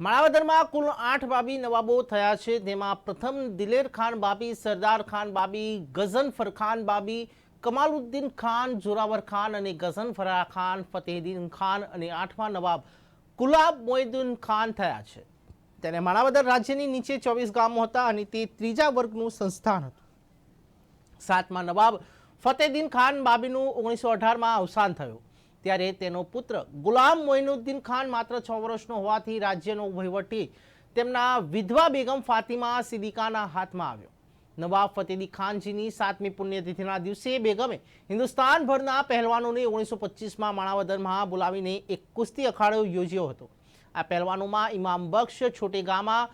માણાવદરમાં કુલ આઠ બાબી નવાબો થયા છે. તેમાં પ્રથમ દિલેર ખાન બાબી, સરદાર ખાન બાબી, ગઝનફર ખાન બાબી, કમાલુદ્દીન ખાન, જોરાવર ખાન અને ગઝનફરા ખાન ફતેહદીન ખાન અને આઠમા નવાબ ગુલાબ મોઇદુન ખાન થયા છે. ત્યારે માણાવદર રાજ્યની નીચે ચોવીસ ગામો હતા અને તે ત્રીજા વર્ગનું સંસ્થાન હતું. સાતમા નવાબ ફતેહદીન ખાન બાબીનું ઓગણીસો અઢારમાં અવસાન થયું. ત્યારે તેનો પુત્ર ગુલામ મોઇનુદ્દીન ખાન માત્ર છ વર્ષનો હોવાથી રાજ્યનો વહીવટી તેમના વિધવા બેગમ ફાતિમા સિદ્દીકાના હાથમાં આવ્યો. નવાબ ફતેદી ખાનજીની સાતમી પુણ્યતિથિના દિવસે બેગમે હિન્દુસ્તાનભરના પહેલવાનોને ઓગણીસો પચીસમાં માણાવદરમાં બોલાવીને એક કુસ્તી અખાડો યોજ્યો હતો. આ પહેલવાનોમાં ઇમામ બક્ષ છોટેગામા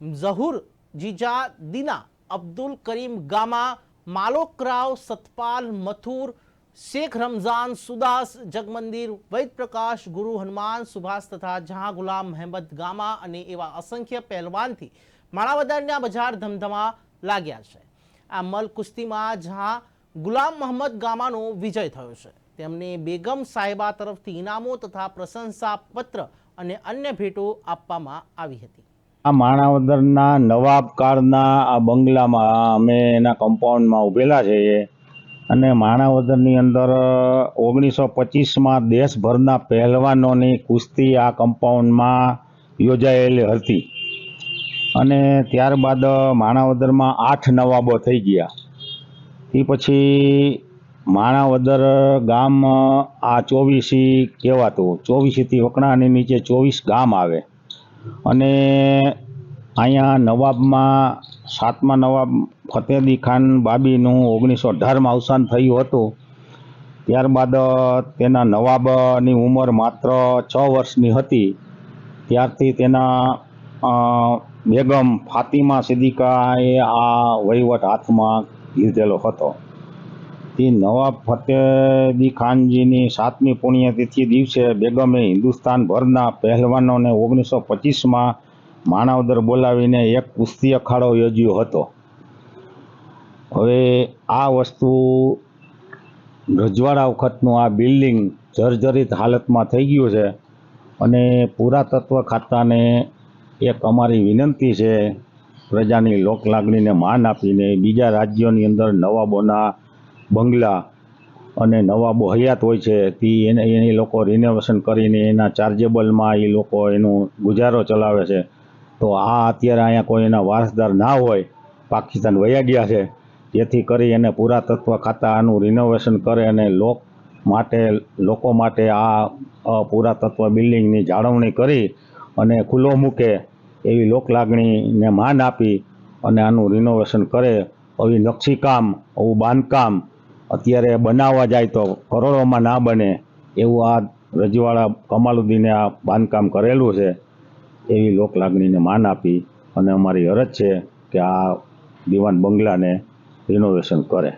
ઝહુર જીજા દીના અબ્દુલ કરીમ ગામા, માલોકરાવ, સતપાલ મથુર શેખ રમઝાન, સુદાસ, જગમંદિર, વૈદ પ્રકાશ, ગુરુ હનુમાન, સુભાષ તથા જહાં ગુલામ મહેમદ ગામા અને એવા અસંખ્ય પહેલવાનથી માણાવદરના બજાર ધમધમા લાગ્યા છે. આ મલ કુસ્તીમાં જહાં ગુલામ મહમ્મદ ગામાનો વિજય થયો છે. તેમને બેગમ સાહેબા તરફથી ઇનામો તથા પ્રશંસા પત્ર અને અન્ય ભેટો આપવામાં આવી હતી. આ માણાવદરના નવાબ કાળના આ બંગલામાં અમે એના કમ્પાઉન્ડમાં ઊભેલા છીએ. અને માણાવદરની અંદર ઓગણીસો પચીસમાં દેશભરના પહેલવાનોની કુસ્તી આ કમ્પાઉન્ડમાં યોજાયેલી હતી. અને ત્યારબાદ માણાવદરમાં આઠ નવાબો થઈ ગયા. એ પછી માણાવદર ગામ આ ચોવીસી કહેવાતું, ચોવીસીથી વકણાની નીચે ચોવીસ ગામ આવે. અને અહીંયા નવાબમાં સાતમા નવાબ ફતેહદી ખાન બાબીનું ઓગણીસો અઢારમાં અવસાન થયું હતું. ત્યારબાદ તેના નવાબની ઉંમર માત્ર છ વર્ષની હતી. ત્યારથી તેના બેગમ ફાતિમા સિદ્દીકાએ આ વહીવટ હાથમાં લીધેલો હતો. તે નવાબ ફતેહદી ખાનજીની સાતમી પુણ્યતિથિ દિવસે બેગમે હિન્દુસ્તાનભરના પહેલવાનોને ઓગણીસો પચીસમાં માણાવદર બોલાવીને એક કુસ્તી અખાડો યોજ્યો હતો. હવે આ વસ્તુ રજવાડા વખતનું આ બિલ્ડિંગ જર્જરિત હાલતમાં થઈ ગયું છે અને પુરાતત્વ ખાતાને એક અમારી વિનંતી છે, પ્રજાની લોકલાગણીને માન આપીને બીજા રાજ્યોની અંદર નવાબોના બંગલા અને નવાબો હયાત હોય છે, તે એને એ લોકો રિનોવેશન કરીને એના ચાર્જેબલમાં એ લોકો એનું ગુજારો ચલાવે છે. તો આ અત્યારે અહીંયા કોઈ એના વારસદાર ના હોય, પાકિસ્તાન વયા ગયા છે. જેથી કરી એને પુરાતત્વ ખાતા આનું રિનોવેશન કરે અને લોક માટે, લોકો માટે આ પુરાતત્વ બિલ્ડિંગની જાળવણી કરી અને ખુલ્લો મૂકે એવી લોકલાગણીને માન આપી અને આનું રિનોવેશન કરે. આવી નકશીકામ આવું બાંધકામ અત્યારે બનાવવા જાય તો કરોડોમાં ના બને એવું આ રજવાડા કમાલુદ્દીને આ બાંધકામ કરેલું છે. એવી લોકલાગણીને માન આપી અને અમારી અરજ છે કે આ દિવાન બંગલાને રિનોવેશન કરે.